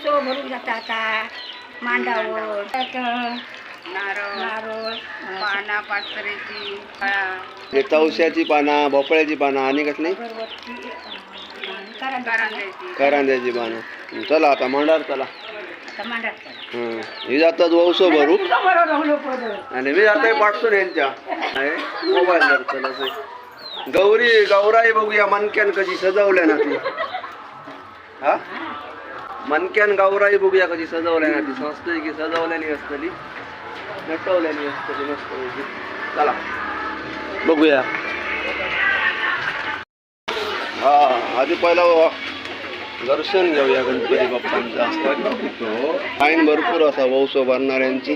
वौसो भरून जातात आता मांडावर. नारळ नारळ पाना हे तवश्याची पाना भोपळ्याची पाना आणि कसली? अगरबत्ती करांद्याची करांद्याची पानं. चला आता मांडार चला. आता मांडात हं. ही जातात वौसो भरू आणि मी जातोय पाठसून यांच्या. मोबाईल चला गौरी गौराई बघूया मनक्यान कशी सजवल्या ना ती. हा? मनक्यान गौराई बघूया कधी सजवल्या ना ती. संस्थे की सजवल्यानी असतली नटवल्यानी असतली मस्त चला. बघूया. हा आधी पहिला दर्शन घेऊया गणपती बाप्पांचा. फाईन भरपूर असा वौसो भरणाऱ्यांची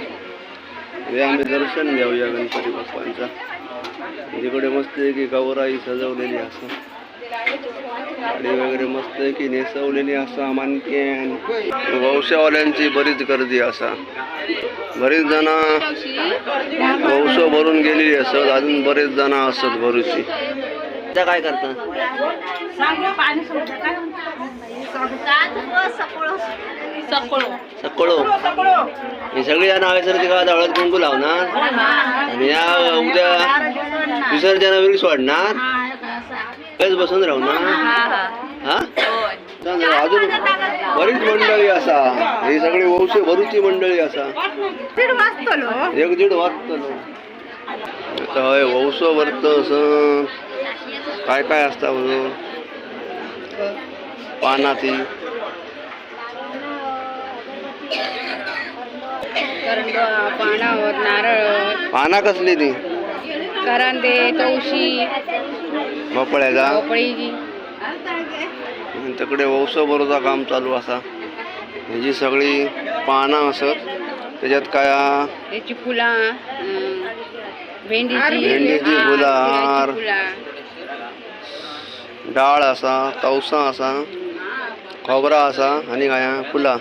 हे आम्ही दर्शन घेऊया गणपती बाप्पांचा. तिकडे मस्त आहे की गौराई सजवलेली असं. गाडी वगैरे मस्त की नेसवलेली असा मानकेन वंशावाल्यांची बरीच गर्दी असा. बरीच जण वंश भरून गेलेली असत अजून बरेच जण असत भरूची. त्या काय करतात सकळो. हे सगळी जण हवे सर तिका हळद कुंकू लावणार. आणि या उद्या विसर्जनावेळी सोडणार हेच बसून राहणार हा? अजून बरीच मंडळी असा. ही सगळी वंश भरूची मंडळी असा. एक दीड वाजतलो आता हय वंश भरत असं. काय काय असता म्हणून? पानाती. पानावर नारळ पाना कसली ती? करंदे तवशी भोपळ्याचा. भोपळीची. आणि तिकडे वौस बरोबर काम चालू असा. ह्याची सगळी पानं असत. त्याच्यात काय त्याची फुला भेंडीची. फुला, हार. डाळ असा तवसा असा खोबरा असा आणि काय फुला.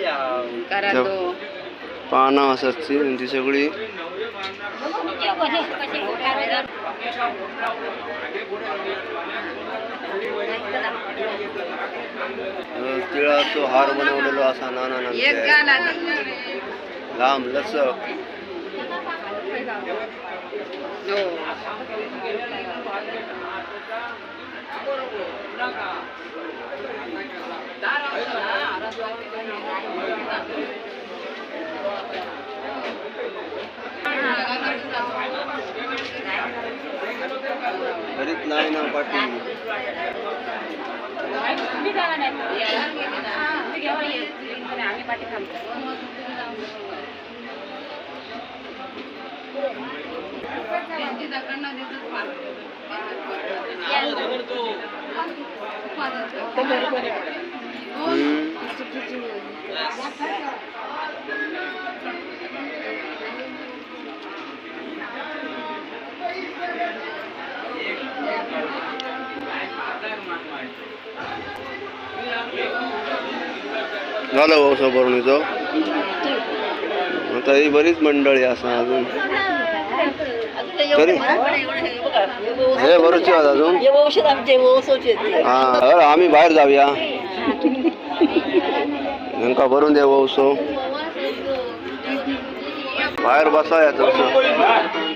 पानं असत ती सगळी. तिळाचो हार बनवलेलो असा नाना एक नंतर गाला लांब लचक हो घरीच नाही ना पाठी झालं भाऊ भरणीचं आता ही बरीच मंडळी असा अजून. तरी? हे बरोच अजून? हा आम्ही बाहेर जाऊया. नेमका भरून द्या वौसो बाहेर बसा याचं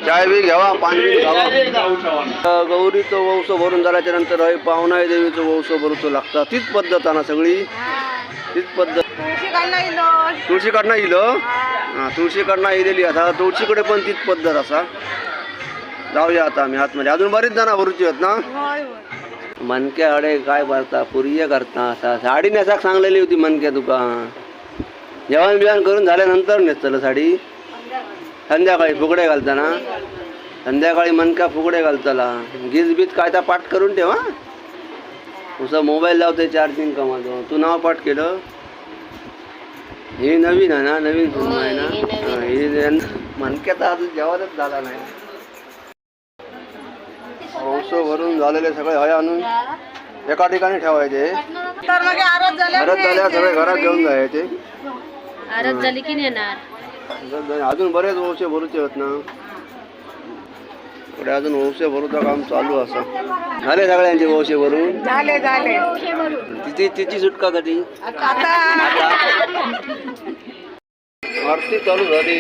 चाय बी घ्यावा पाणी बी घ्यावा. गौरीचं वौसो भरून झाल्याच्यानंतर पावनाई देवीचं वौसो भरूचो लागता तीच पद्धत आहे ना सगळी? तीच पद्धत. तुळशी कडनं येईल हा तुळशी कडनं येलेली आता. तुळशीकडे पण तीच पद्धत असा. जाऊया आता आम्ही आतमध्ये. अजून बरीच जण भरूची आहेत ना? मनक्या अडे काय भरता पुरिये करता. असा साडी नेसाक सांगलेली होती मनक्या तुका. जेवण बिवण करून झाल्यानंतर नेसतलं साडी. संध्याकाळी फुगडे घालताना. संध्याकाळी मनक्या फुगडे घालताला. गीत बीत काय त्या पाठ करून ठेवा तुझा मोबाईल लावते चार्जिंग कमातो. तू नाव पाठ केलं. हे नवीन आहे ना नवीन फिल्म आहे ना? हा, मनक्याचा अजून जेवणच झाला नाही. वंश भरून झालेले सगळे हय आणून एका ठिकाणी ठेवायचे. परत झाल्या सगळे घरात घेऊन जायचे. आरत झाली की नेणार अजून बरेच वंश भरूचे आहेत ना. पुढे अजून वंशे भरूचा काम चालू असं. झाले सगळ्यांचे वंशे भरून झाले झाले. तिची तिची सुटका कधी आरती चालू झाली.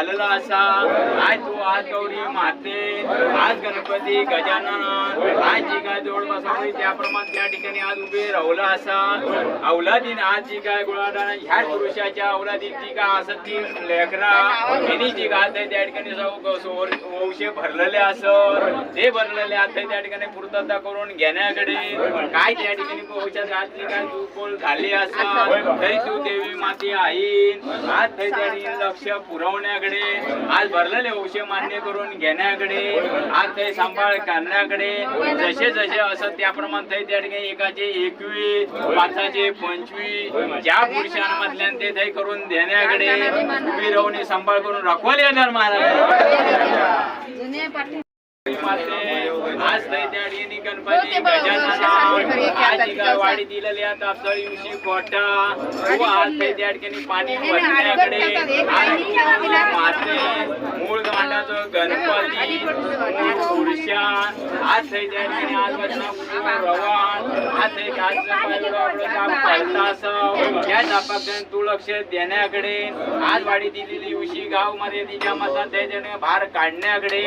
आगमन झालेलं असा आज गौरी माते आज गणपती गजानन आज जी काय जोड बसावी त्याप्रमाणे त्या ठिकाणी आज उभे राहुला असा अवलादीन आज जी काय गोळादान ह्या पुरुषाच्या अवलादीन जी काय असत ती लेकरा यांनी जी काय आहे त्या ठिकाणी सौ- भरलेले असत. ते भरलेले आता त्या ठिकाणी पूर्तता करून घेण्याकडे. काय त्या ठिकाणी वंशात आज जी काय तू झाली असत तरी तू देवी माती आई आज त्या ठिकाणी लक्ष पुरवण्याकडे. आज भरलेले वंश मान्य करून घेण्याकडे आज ते सांभाळ करण्याकडे जसे जसे असत त्याप्रमाणे ते त्या ठिकाणी एकाचे एकवीस पाचाचे पंचवीस ज्या पुरुषांमधल्या ते थै करून देण्याकडे उभी राहून सांभाळ करून राखवाल येणार महाराज. आज थंय त्या ठिकाणी गणपती गजानन वाडी दिलेल्या त्या ठिकाणी पाणी तू माते मूळ गांडाचं गणपती मूळ पुरुषा आज थंय त्या ठिकाणी आज वचना रवान आज थंय या तापाकडे तू लक्ष देण्याकडे. आज वाडी दिलेली उशी गावमध्ये तिच्या मतात त्याच्याने भार काढण्याकडे.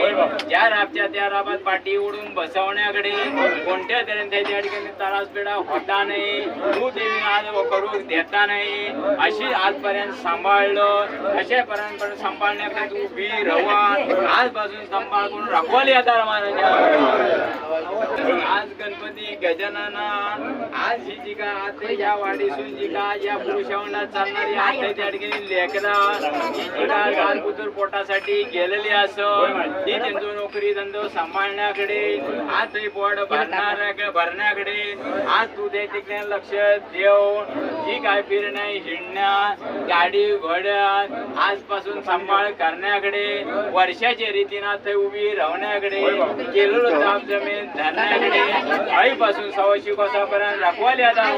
ज्या राबच्या त्या राबात पाठी ओढून बसवण्याकडे. कोणत्या तऱ्हेने त्याच्या ठिकाणी होता नाही तू देवी आज करू देता नाही अशी आजपर्यंत सांभाळलं अशापर्यंत सांभाळण्याकडे तू बी रवा आजपासून सांभाळ करून राखवली आता महाराज आज गणपती गजानना आज ही जी का आता या वाडीसून जी का या पुरुषावना चालणारी आता त्या ठिकाणी लेकरा ही जी का पोटासाठी गेलेली असं ती त्यांचं नोकरी धंदो सांभाळण्याकडे आज ते पोट भरण्याकडे. आज तू ते तिकडे लक्ष देव जी काय फिरण्या हिंडण्या गाडी घोड्या आजपासून सांभाळ करण्याकडे वर्षाच्या रीतीनं ते उभी राहण्याकडे केलेलं ताप जमीन धरण्याकडे आईपासून सव्वाशे कोसापर्यंत राखवाले आता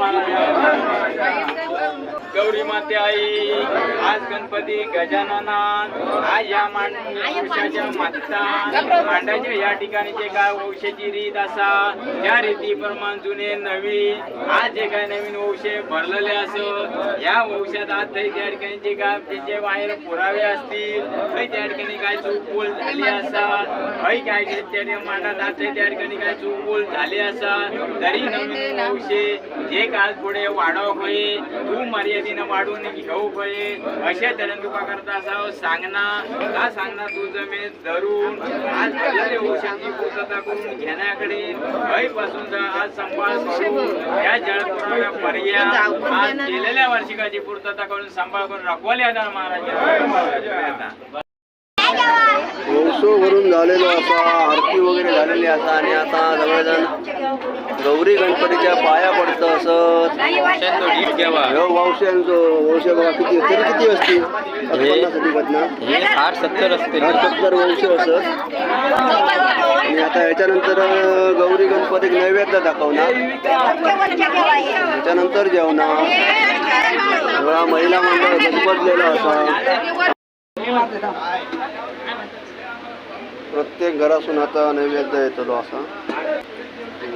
गौरी माते आई आज गणपती गजाननाथ आज या माता मांडाच्या या ठिकाणी जे काय वंशाची रीत असा त्या रीती प्रमाण जुने नवी आज जे काय नवीन वंशे भरलेले असत या वंशात आज थंय त्या ठिकाणी जे काय त्याचे बाहेर पुरावे असतील थंय त्या ठिकाणी काय चूक बोल झाली असा हय काय काय त्या ठिकाणी मांडात आज थंय त्या ठिकाणी काय चूक बोल झाली असा तरी नवीन वंशे जे काल पुढे वाढव होय तू मर्यादेनं वाढून घेऊ होय अशा तऱ्हेने तुका करता असावं सांगणार का सांगणार तू जमेत धरून आज भरलेले वंशाची पूर्तता करून घेण्याकडे पासून आज सांभाळ करून या जळपुराव्या पर्याय आज गेलेल्या वार्षिकाची पूर्तता करून सांभाळ करून राखवाले महाराज वंशो भरून झालेलो असा आरती वगैरे झालेली असा आणि आता सगळेजण गौरी गणपतीच्या पाया पडतं असत वंशांचो वंश बघा किती तरी पन्नास हे साठ सत्तर असते सत्तर वंश असत आणि आता याच्यानंतर गौरी गणपतीक नैवेद्य दाखवणार. त्याच्यानंतर जेवणार. सगळा महिला मंडळ गणपतलेलं असा. प्रत्येक घरासून आता नैवेद्य येतो असा.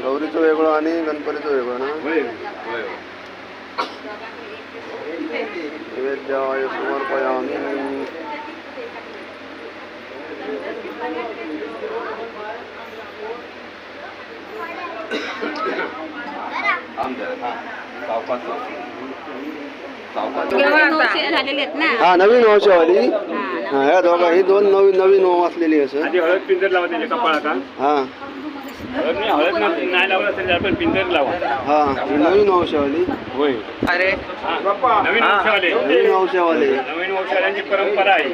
गौरीचं वेगळं आणि गणपतीचं वेगळं ना? नैवेद्याय समर्पयामी. झालेले आहेत ना. हा नवीन वंशावली हा ह्या दोघा ही दोन नवीन नवीन वंश असलेली असत आधी हळद पिंजर लावा त्याच्या कपाळा का हा. हळद नाही हळद नाही नाही लावलं तरी आपण पिंजर लावा. हा ही नवीन वंशावली होय. अरे. हा, नवीन वंशवाले नवीन वंशावली नवीन वंशवाल्यांची परंपरा आहे.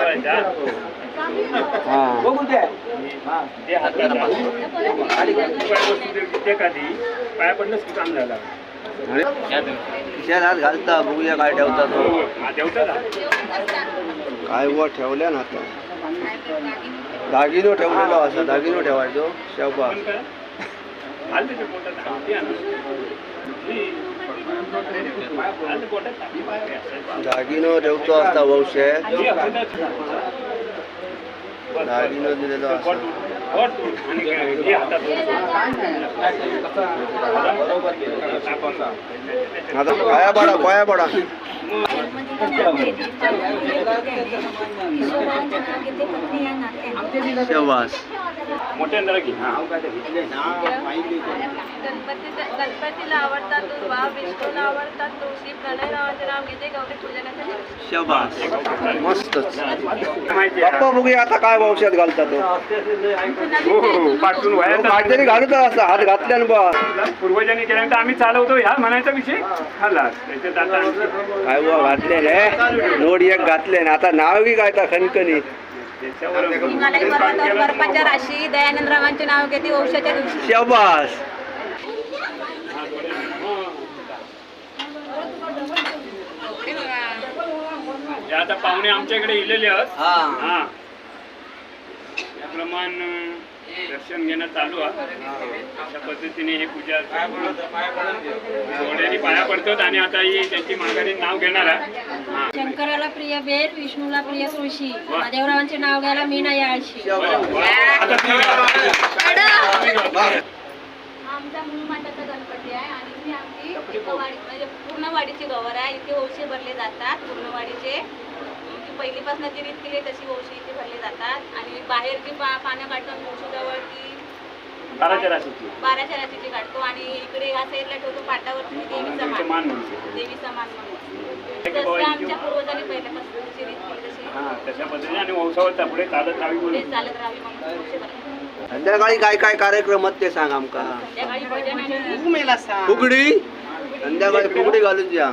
त्यांच्या. हा. खिशात हात घालता बघूया काय ठेवता तो? काय बुवा ठेवल्या ना आता. दागिनो ठेवलेलो असा दागिनो ठेवायचो शेवपा पण काय? आलं त्याच्या पोटात. ते आणा. ही. दागिनो ठेवतो असता वंशे शेवास. मोठ्या जरा घे हा. गणपती गणपतीला आवडतात विष्णूला आवडतात तुळशी प्रणय नावाचे नाव घेते गौरी पूजनासाठी शेवास. मस्तच. माहिती बाप्पा बघूया आता काय वंशात घालता तो. हो हो व्हायला काहीतरी घालत असता हात घातल्यान बा. पूर्वजांनी केल्यानंतर आम्ही चालवतो ह्या म्हणायचा विषय? आता काय बुवा घातले. रे नोड एक घातले ना आता नाव की काय ता खणखणी राशी दयानंद रावांचे नाव घेते दिवशी. हे आता पाहुणे आमच्याकडे इलेले आहेत. हा. हा. त्याप्रमाणे दर्शन घेणं चालू आहे. अशा पद्धतीने हे पूजा जोड्याने पाया पडतात आणि आता ही त्यांची माघारी नाव घेणार आहे. शंकराला प्रिय बेल विष्णूला प्रिय तुळशी महादेवरावांचे नाव घ्यायला मी नाही आळशी. ती- आमचा मूळ माताचा गणपती आहे आणि ही आमची म्हणजे पूर्ण वाडीची गवर आहे. इथे वौशे भरले जातात पूर्ण वाडीचे. जी पहिलीपासून जी रीत केली तशी वौशे इथे भरले जातात. आणि बाहेर जी पा पानं काढतो वौशेजवळ ती बाराच्या राशीची. बाराच्या राशीची काढतो. आणि इकडे ह्या साईडला ठेवतो पाटावरती देवीचा त्यांचं मान. मान म्हणते देवीचा मान म्हणून. जसं आमच्या पूर्वजांनी पहिल्यापासून जी रीत केली तशी. हा तशा पद्धतीने आणि वंशावळचा पुढे चालत राहावी पुढे म्हणून चालत राहावी म्हणून. वौशे भरले संध्याकाळी काय काय कार्यक्रम आहेत ते सांग आमका. फुगडी? संध्याकाळी फुगडी घालून या